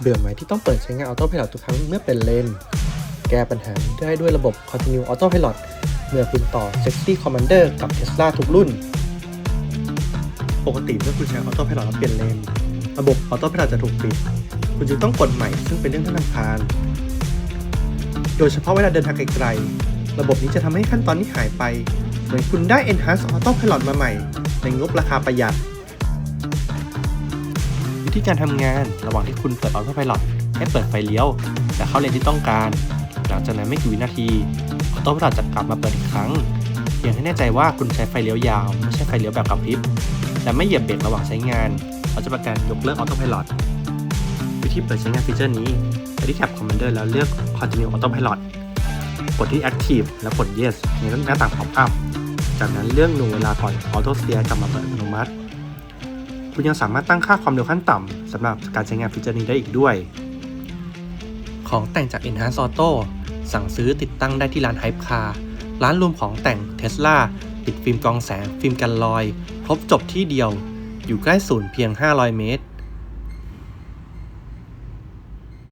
เบื่อไหมที่ต้องเปิดใช้งานออโต้พ i l o t ทุกครั้งเมื่อเป็นเลน แก้ปัญหาได้ด้วยระบบ Continue Auto Pilot เมื่อคุณต่อ Safety Commander กับ Tesla ทุกรุ่น ปกติเมื่อคุณใช้ Auto Pilot แล้วเปลี่ยนเลน ระบบ Auto Pilot จะถูกปิด คุณจึงต้องกดใหม่ ซึ่งเป็นเรื่องที่รำคาญ โดยเฉพาะเวลาเดินทางไกลๆ ระบบนี้จะทำให้ขั้นตอนนี้หายไป เหมือนคุณได้ Enhance Auto Pilot มาใหม่ ในงบราคาประหยัด วิธีการทำงานระหว่างที่คุณเปิด Auto Pilot ให้เปิดไฟเลี้ยว และเข้าเลนที่ต้องการ หลังจากนั้นไม่กี่วินาที Auto Pilot จะกลับมาเปิดอีกครั้งเพียงให้แน่ใจว่าคุณใช้ไฟเลี้ยวยาวไม่ใช่ไฟเลี้ยวแบบกระพริบและไม่เหยียบเบรกระหว่างใช้งาน เราจะประกันยกเลิก Auto Pilot วิธีเปิดใช้งานฟีเจอร์นี้ไปที่แท็บ Commander แล้วเลือก Continue Auto Pilot กดที่ Active แล้วกด Yes ในหน้าต่าง Pop up จากนั้นเลือกหน่วงเวลาก่อน Auto Steer กลับมาเปิดอัตโนมัติ คุณยังสามารถตั้งค่าความเร็วขั้นต่ำสำหรับการใช้งานฟีเจอร์นี้ได้อีกด้วย ของแต่งจาก Enhance Auto สั่งซื้อติดตั้งได้ที่ร้าน Hype Car ร้านรวมของแต่ง Tesla ติดฟิล์มกรองแสง ฟิล์มกันรอย ครบจบที่เดียว อยู่ใกล้ศูนย์เพียง 500 เมตร